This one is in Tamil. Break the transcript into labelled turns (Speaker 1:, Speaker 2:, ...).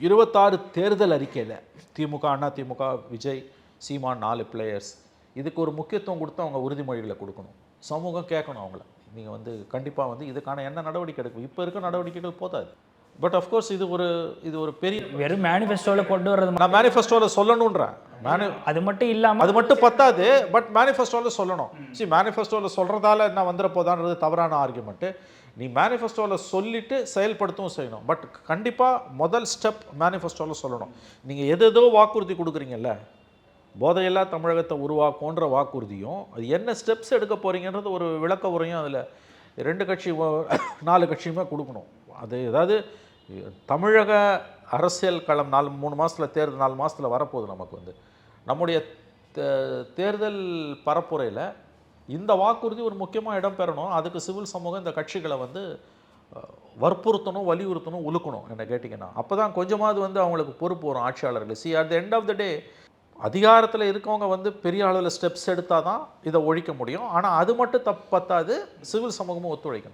Speaker 1: இருபத்தாறு தேர்தல் அறிக்கையில் திமுக அண்ணா திமுக விஜய் சீமான் நாலு பிளேயர்ஸ் இதுக்கு ஒரு முக்கியத்துவம் கொடுத்து அவங்க உறுதிமொழிகளை கொடுக்கணும். சமூகம் கேட்கணும் அவங்கள. நீங்கள் வந்து கண்டிப்பாக வந்து இதுக்கான என்ன நடவடிக்கை எடுக்கும்? இப்போ இருக்க நடவடிக்கைகள் போதாது. பட் அஃப்கோர்ஸ் இது ஒரு இது ஒரு பெரிய
Speaker 2: வெறும் மேனிஃபெஸ்டோவில் கொண்டு வர்றது
Speaker 1: நான் மேனிஃபெஸ்டோவில் சொல்லணுன்றேன்
Speaker 2: அது மட்டும் இல்லாமல்
Speaker 1: அது மட்டும் பத்தாது பட் மேனிஃபெஸ்டோவில் சொல்லணும். சி மேனிஃபெஸ்டோவில் சொல்கிறதால என்ன வந்துட போதான்றது தவறான ஆர்குமெண்ட்டு நீ மேனிஃபெஸ்டோவில் சொல்லிட்டு செயல்படுத்தவும் செய்யணும். பட் கண்டிப்பாக முதல் ஸ்டெப் மேனிஃபெஸ்டோவில் சொல்லணும். நீங்கள் எது எதோ வாக்குறுதி கொடுக்குறீங்கல்ல போதையில்லா தமிழகத்தை உருவாக்குன்ற வாக்குறுதியும் அது என்ன ஸ்டெப்ஸ் எடுக்க போகிறீங்கன்றது ஒரு விளக்க உரையும் அதில் ரெண்டு கட்சி நாலு கட்சியுமே கொடுக்கணும். அது ஏதாவது தமிழக அரசியல் களம் நாலு மூணு மாதத்தில் தேர்தல் நாலு மாதத்தில் வரப்போகுது நமக்கு வந்து. நம்முடைய தே- தேர்தல் பரப்புரையில் இந்த வாக்குறுதி ஒரு முக்கியமாக இடம் பெறணும். அதுக்கு சிவில் சமூகம் இந்த கட்சிகளை வந்து வற்புறுத்தணும் வலியுறுத்தணும் உழுக்கணும் என்ன கேட்டிங்கன்னா. அப்போ தான் கொஞ்சமாவது வந்து அவங்களுக்கு பொறுப்பு வரும் ஆட்சியாளர்கள். See at the end of the day அதிகாரத்தில் இருக்கவங்க வந்து பெரிய அளவில் ஸ்டெப்ஸ் எடுத்தால் தான் இதை ஒழிக்க முடியும். ஆனால் அது மட்டும் தப்பு பத்தாது சிவில் சமூகமும் ஒத்துழைக்கணும்.